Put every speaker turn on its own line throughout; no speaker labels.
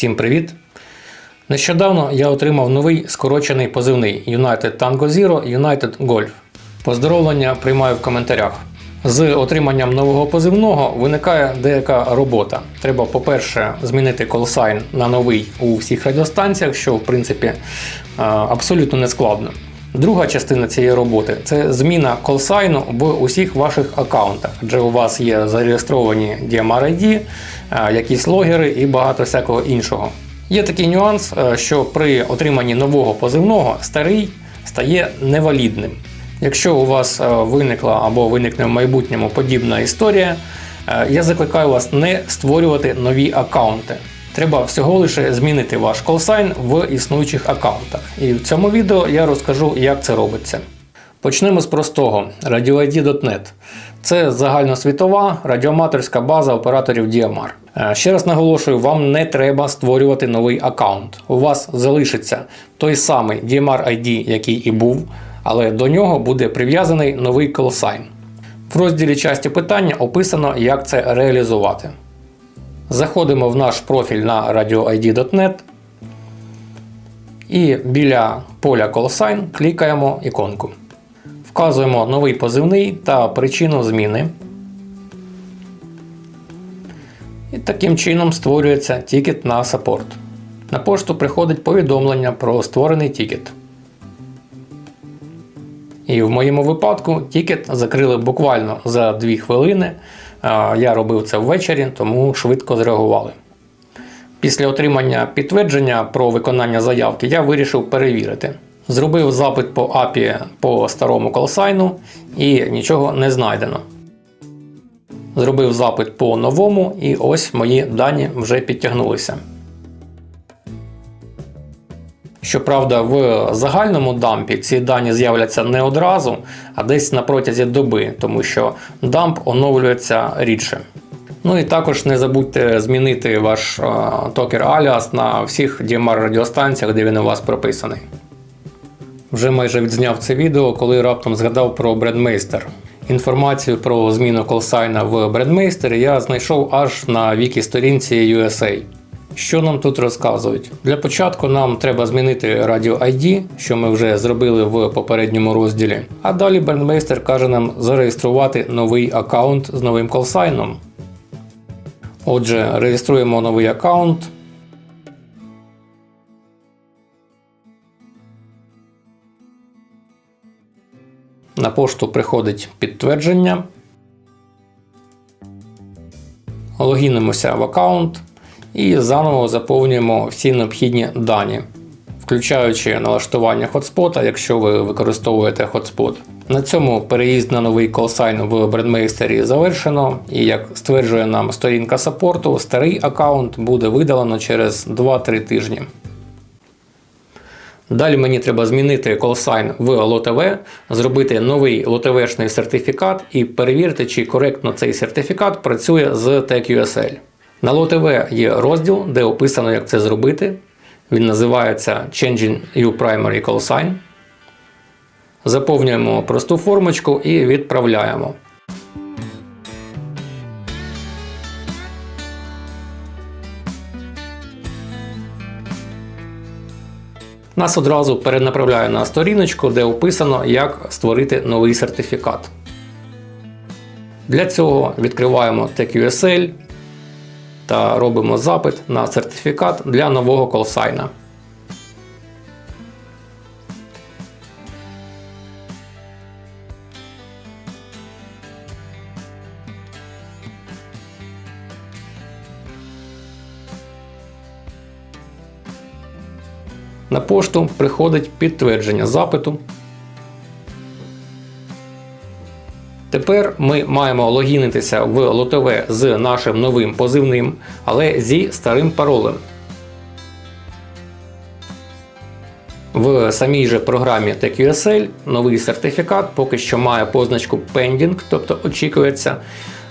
Всім привіт! Нещодавно я отримав новий скорочений позивний United Tango Zero United Golf. Поздоровлення приймаю в коментарях. З отриманням нового позивного виникає деяка робота. Треба, по-перше, змінити колсайн на новий у всіх радіостанціях, що в принципі абсолютно не складно. Друга частина цієї роботи це зміна колсайну в усіх ваших аккаунтах, адже у вас є зареєстровані DMR ID, е, якісь логери і багато всякого іншого. Є такий нюанс, е, що при отриманні нового позивного старий стає невалідним. Якщо у вас е, виникла або виникне в майбутньому подібна історія, я закликаю вас не створювати нові аккаунти. Треба всього лише змінити ваш колсайн в існуючих аккаунтах. І в цьому відео я розкажу, як це робиться. Почнемо з простого RadioID.net. Це загальносвітова радіоаматорська база операторів DMR. Е, Ще раз наголошую, вам не треба створювати новий аккаунт. У вас залишиться той самий DMR ID, який і був, але до нього буде прив'язаний новий колсайн. В розділі часті питання описано, як це реалізувати. Заходимо в наш профіль на radioid.net і біля поля колсайн клікаємо іконку. Вказуємо новий позивний та причину зміни. І таким чином створюється тікет на саппорт. На пошту приходить повідомлення про створений тікет. І в моєму випадку тікет закрили буквально за 2 хвилини. Я робив це ввечері, тому швидко зреагували. Після отримання підтвердження про виконання заявки я вирішив перевірити. Зробив запит по API по старому колсайну і нічого не знайдено. Зробив запит по новому, і ось мої дані вже підтягнулися. Щоправда, в загальному дампі ці дані з'являться не одразу, а десь на протязі доби, тому що дамп оновлюється рідше. Ну і також не забудьте змінити ваш е, токер аліас на всіх DMR радіостанціях, де він у вас прописаний. Вже майже відзняв це відео, коли раптом згадав про Бредмейстер. Інформацію про зміну колсайна в Бредмейстері я знайшов аж на вікі сторінці USA. Що нам тут розказують? Для початку нам треба змінити радіо ID, що ми вже зробили в попередньому розділі. А далі Брендмейстер каже нам зареєструвати новий аккаунт з новим колсайном. Отже, реєструємо новий аккаунт. На пошту приходить підтвердження. Логінимося в аккаунт і заново заповнюємо всі необхідні дані, включаючи налаштування хотспота, якщо ви використовуєте хотспот. На цьому переїзд на новий колсайн в Бредмейстері завершено, і як стверджує нам сторінка саппорту, старий аккаунт буде видалено через 2-3 тижні. Далі мені треба змінити колсайн в LOTV, зробити новий LOTV-шний сертифікат і перевірити, чи коректно цей сертифікат працює з TechUSL. На LOTV є розділ, де описано, як це зробити. Він називається Changing Your Primary Call Sign. Заповнюємо просту формочку і відправляємо. Нас одразу перенаправляє на сторіночку, де описано, як створити новий сертифікат. Для цього відкриваємо TechUSL та робимо запит на сертифікат для нового колсайна. На пошту приходить підтвердження запиту. Тепер ми маємо логінитися в лотове з нашим новим позивним, але зі старим паролем. В самій же програмі TechUSL новий сертифікат поки що має позначку Pending, тобто очікується.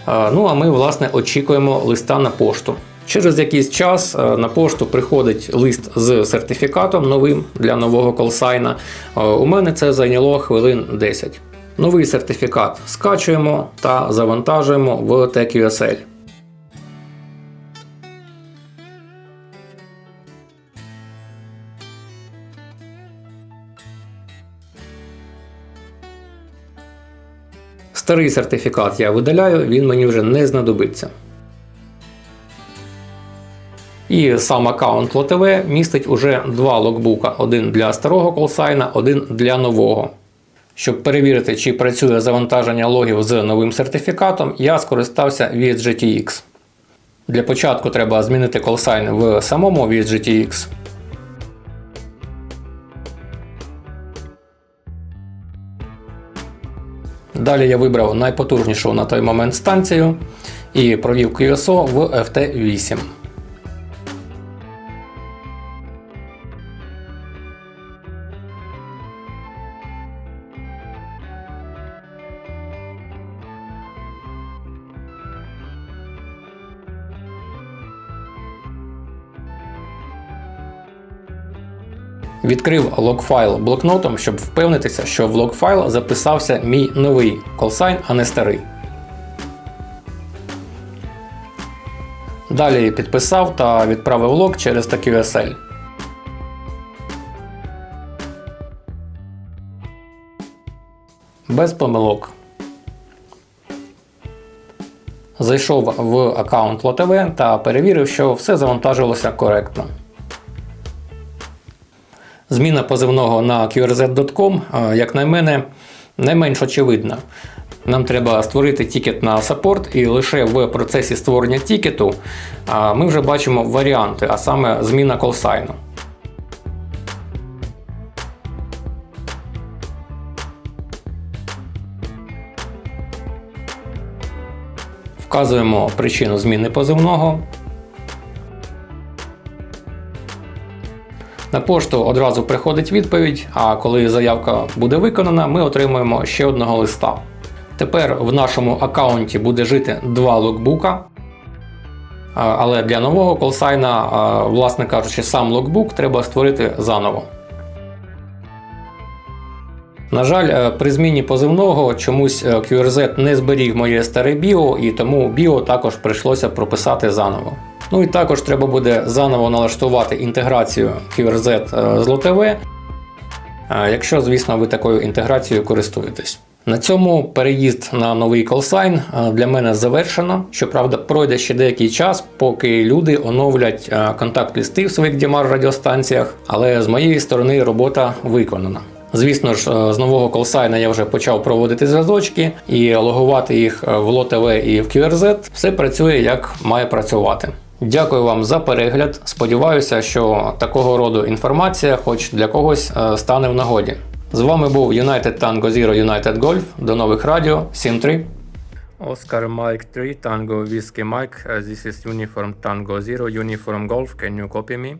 Е, Ну а ми, власне, очікуємо листа на пошту. Через якийсь час е, на пошту приходить лист з сертифікатом новим для нового колсайна. Е, У мене це зайняло хвилин 10. Новий сертифікат скачуємо та завантажуємо в TQSL. Старий сертифікат я видаляю, він мені вже не знадобиться. І сам аккаунт LoTV містить уже два локбука: один для старого колсайна, один для нового. Щоб перевірити, чи працює завантаження логів з новим сертифікатом, я скористався VSGTX. Для початку треба змінити колсайн в самому VSGTX. Далі я вибрав найпотужнішу на той момент станцію і провів QSO в FT8. Відкрив логфайл блокнотом, щоб впевнитися, що в логфайл записався мій новий колсайн, а не старий. Далі підписав та відправив лог через TQSL. Без помилок. Зайшов в аккаунт LOTV та перевірив, що все завантажилося коректно. Зміна позивного на qrz.com, як на мене, найменш очевидна. Нам треба створити тікет на саппорт, і лише в процесі створення тікету ми вже бачимо варіанти, а саме зміна колсайну. Вказуємо причину зміни позивного. На пошту одразу приходить відповідь, а коли заявка буде виконана, ми отримуємо ще одного листа. Тепер в нашому аккаунті буде жити два локбука. Але для нового колсайна, власне кажучи, сам локбук треба створити заново. На жаль, е, при зміні позивного чомусь е, QRZ не зберіг моє старе біо, і тому біо також прийшлося прописати заново. Ну і також треба буде заново налаштувати інтеграцію QRZ е, з LOTV, е, якщо, звісно, ви такою інтеграцією користуєтесь. На цьому переїзд на новий колсайн е, для мене завершено. Щоправда, пройде ще деякий час, поки люди оновлять контакт-листи в своїх DMR радіостанціях, але з моєї сторони робота виконана. Звісно ж, з нового колсайна я вже почав проводити зв'язочки і логувати їх в LOTV і в QRZ. Все працює як має працювати. Дякую вам за перегляд. Сподіваюся, що такого роду інформація, хоч для когось, е, стане в нагоді. З вами був United Tango Zero United Golf. До нових радіо. 7-3. Oscar Mike 3 Tango Whiskey Mike. Uh, This is Uniform Tango Zero Uniform Golf. Can you copy me?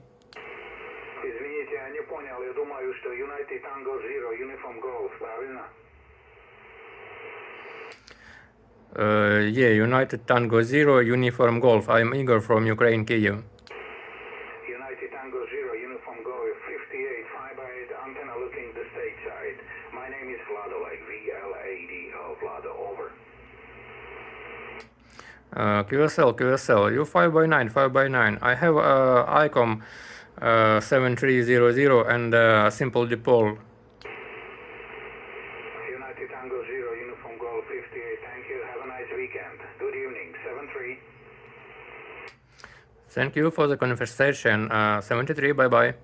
Yeah, United Tango Zero Uniform Golf. I'm Igor from Ukraine, Kyiv.
United Tango Zero Uniform Golf 58 5 by 8 antenna looking the state side. My name is Vlado, like V-L-A-D-O, Vlado, over.
Uh, QSL, QSL, you 5 by 9 5 by 9 I have uh, ICOM uh, 7300 and uh, a simple dipole.
United Tango Zero Uniform Golf 58, thank you. Have a nice weekend. Good evening, 7-3.
Thank you for the conversation. Uh, 73, bye bye.